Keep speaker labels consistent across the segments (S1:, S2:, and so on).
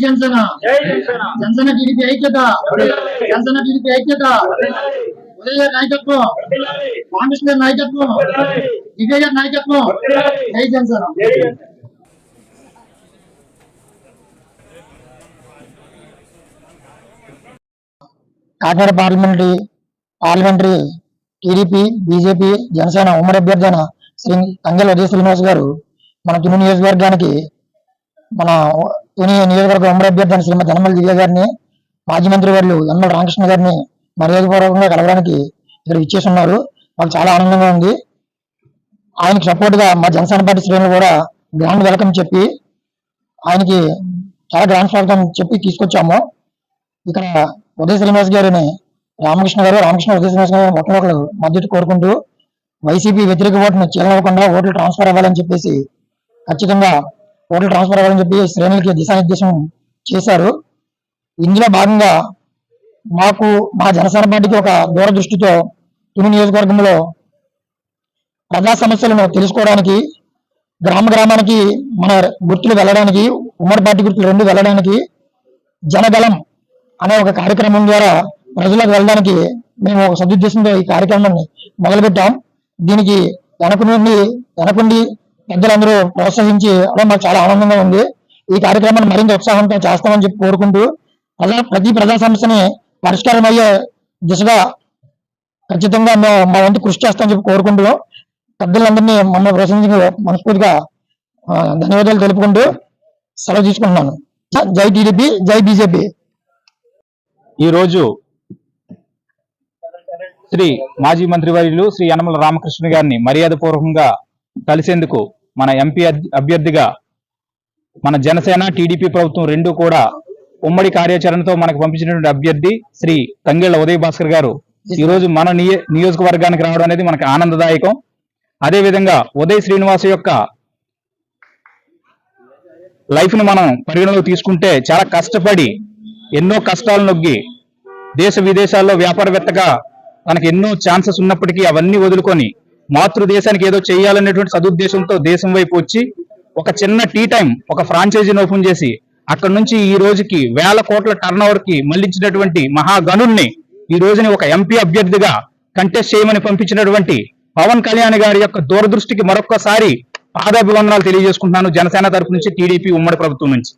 S1: Janasena Janasena TDP ఐక్యత Janasena TDP ఐక్యత ఉదయ నాయకత్వం రామకృష్ణ నాయకత్వం దివ్య నాయకత్వం జై Janasena parliamentary parliamentary TDP BJP Janasena ఉమ్మడి అభ్యర్థన శ్రీ తంగెల ఉదయ శ్రీనివాస్ గారు మన తుని నియోజకవర్గానికి మన తుని నియోజకవర్గ ఉమ్మడి అభ్యర్థన శ్రీమతి యనమల దివ్య గారిని మాజీ మంత్రి వారు యనమల రామకృష్ణ గారిని మర్యాదపూర్వకంగా కలవడానికి ఇక్కడ ఇచ్చేసి ఉన్నారు మాకు చాలా ఆనందంగా ఉంది. ఆయనకి సపోర్ట్గా మా జనసేన పార్టీ శ్రేణులు కూడా గ్రాండ్ వెల్కమ్ చెప్పి ఆయనకి చాలా గ్రాండ్ స్వాగతం చెప్పి తీసుకొచ్చాము. ఇక్కడ ఉదయ శ్రీనివాస్ గారిని రామకృష్ణ గారు రామకృష్ణ ఉదయ గారు ఒకరికొకరు మద్దతు కోరుకుంటూ వైసీపీ వ్యతిరేక ఓటును చీలవకుండా ఓట్లు ట్రాన్స్ఫర్ అవ్వాలని చెప్పేసి ఖచ్చితంగా ఓట్లు ట్రాన్స్ఫర్ అవ్వాలని చెప్పి శ్రేణులకి దిశానిర్దేశం చేశారు. ఇందులో భాగంగా మాకు మా జనసేన పార్టీకి ఒక దూరదృష్టితో తుని నియోజకవర్గంలో ప్రజా సమస్యలను తెలుసుకోవడానికి గ్రామ గ్రామానికి మన గుర్తులు వెళ్ళడానికి ఉమ్మడి పార్టీ గుర్తులు రెండు వెళ్ళడానికి జనబలం అనే ఒక కార్యక్రమం ద్వారా ప్రజలకు వెళ్ళడానికి మేము ఒక సదుద్దేశంతో ఈ కార్యక్రమాన్ని మొదలుపెట్టాం. దీనికి వెనక నుండి వెనకుండి పెద్దలందరూ ప్రోత్సహించి అలా మాకు చాలా ఆనందంగా ఉంది. ఈ కార్యక్రమాన్ని మరింత ఉత్సాహంతో చేస్తామని చెప్పి కోరుకుంటూ అలా ప్రతి ప్రజా సమస్యని పరిష్కారం అయ్యే దిశగా ఖచ్చితంగా మేము మా వంతు కృషి చేస్తామని చెప్పి కోరుకుంటూ పెద్దలందరినీ మమ్మల్ని ప్రోత్సహించి మనస్ఫూర్తిగా ధన్యవాదాలు తెలుపుకుంటూ సెలవు తీసుకుంటున్నాను. జై టీడీపీ జై బీజేపీ.
S2: ఈరోజు శ్రీ మాజీ మంత్రివర్యులు శ్రీ యనమల రామకృష్ణ గారిని మర్యాదపూర్వకంగా కలిసేందుకు మన ఎంపీ అభ్యర్థిగా మన జనసేన టీడీపీ ప్రభుత్వం రెండు కూడా ఉమ్మడి కార్యాచరణతో మనకు పంపించినటువంటి అభ్యర్థి శ్రీ తంగేళ్ళ ఉదయ్ భాస్కర్ గారు. ఈ రోజు మన నియోజకవర్గానికి రావడం అనేది మనకు ఆనందదాయకం. అదే విధంగా ఉదయ్ శ్రీనివాస్ యొక్క లైఫ్ను మనం పరిగణలోకి తీసుకుంటే చాలా కష్టపడి ఎన్నో కష్టాలు నొగ్గి దేశ విదేశాల్లో వ్యాపారవేత్తగా తనకు ఎన్నో ఛాన్సెస్ ఉన్నప్పటికీ అవన్నీ వదులుకొని మాతృదేశానికి ఏదో చేయాలనేటువంటి సదుద్దేశంతో దేశం వైపు వచ్చి ఒక చిన్న టీ టైం ఒక ఫ్రాంచైజీని ఓపెన్ చేసి అక్కడ నుంచి ఈ రోజుకి వేల కోట్ల టర్న్ ఓవర్కి మళ్ళించినటువంటి మహాగనుణ్ణి ఈ రోజుని ఒక ఎంపీ అభ్యర్థిగా కంటెస్ట్ చేయమని పంపించినటువంటి పవన్ కళ్యాణ్ గారి యొక్క దూరదృష్టికి మరొక్కసారి పాదాభివందనాలు తెలియజేసుకుంటున్నాను జనసేన తరపు నుంచి టీడీపీ ఉమ్మడి ప్రభుత్వం నుంచి.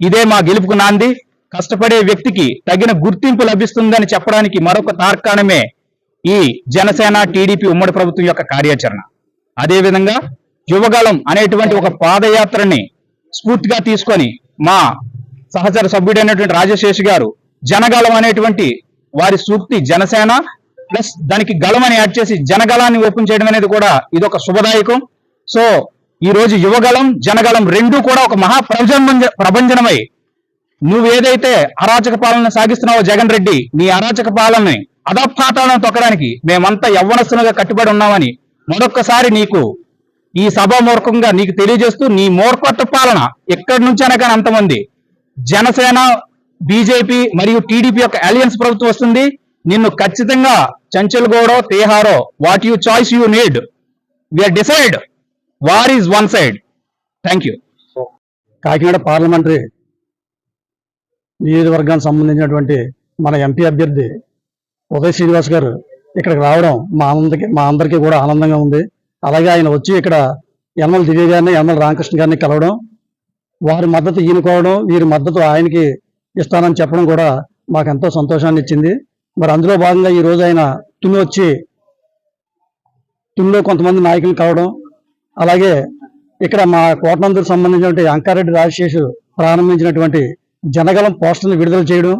S2: ఇదే మా గెలుపుకు నాంది. కష్టపడే వ్యక్తికి తగిన గుర్తింపు లభిస్తుందని చెప్పడానికి మరొక తార్కాణమే ఈ జనసేన టీడీపీ ఉమ్మడి ప్రభుత్వం యొక్క కార్యాచరణ. అదే విధంగా యువగలం అనేటువంటి ఒక పాదయాత్రని స్ఫూర్తిగా తీసుకొని మా సహచర సభ్యుడైనటువంటి రాజశేషి గారు జనగలం అనేటువంటి వారి సూక్తి జనసేన ప్లస్ దానికి గలం అని యాడ్ చేసి జనగలాన్ని ఓపెన్ చేయడం అనేది కూడా ఇది ఒక శుభదాయకం. సో ఈ రోజు యువగలం జనగలం రెండు కూడా ఒక మహా ప్రభంజనమై నువ్వు నువ్వేదైతే అరాచక పాలన సాగిస్తున్నావో జగన్ రెడ్డి నీ అరాచక పాలనని అధపాతాలను తొక్కడానికి మేమంతా యవ్వనస్తులుగా కట్టుబడి ఉన్నామని మరొక్కసారి నీకు ఈ సభ మూర్ఖంగా నీకు తెలియజేస్తూ నీ మూర్ఖత్వ పాలన ఎక్కడి నుంచైనా కానీ అంతమంది జనసేన బీజేపీ మరియు టీడీపీ యొక్క అలయన్స్ ప్రభుత్వం వస్తుంది. నిన్ను ఖచ్చితంగా చంచల్గూడో తేహారో what you choice you need we are decide war is one side thank you
S3: Kakinada parliamentary నియోజకవర్గానికి సంబంధించినటువంటి మన ఎంపీ అభ్యర్థి ఉదయ్ శ్రీనివాస్ గారు ఇక్కడికి రావడం మా అందరికి మా అందరికీ కూడా ఆనందంగా ఉంది. అలాగే ఆయన వచ్చి ఇక్కడ యనమల దివ్య గారిని యనమల రామకృష్ణ గారిని కలవడం వారి మద్దతు ఈయనుకోవడం వీరి మద్దతు ఆయనకి ఇస్తానని చెప్పడం కూడా మాకు ఎంతో సంతోషాన్ని ఇచ్చింది. మరి అందులో భాగంగా ఈ రోజు ఆయన తుని వచ్చి తునిలో కొంతమంది నాయకులు కలవడం అలాగే ఇక్కడ మా కోటనందుకు సంబంధించినటువంటి అంకారెడ్డి రాజశేషు ప్రారంభించినటువంటి జనగలం పోస్టర్ని విడుదల చేయడం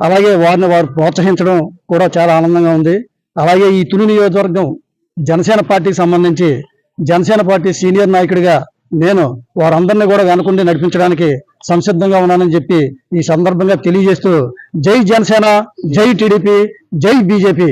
S3: అలాగే వారిని వారు ప్రోత్సహించడం కూడా చాలా ఆనందంగా ఉంది. అలాగే ఈ తుని నియోజకవర్గం జనసేన పార్టీకి సంబంధించి జనసేన పార్టీ సీనియర్ నాయకుడిగా నేను వారందరినీ కూడా వెనకుండి నడిపించడానికి సంసిద్ధంగా ఉన్నానని చెప్పి ఈ సందర్భంగా తెలియజేస్తూ జై జనసేన జై టీడీపీ జై బీజేపీ.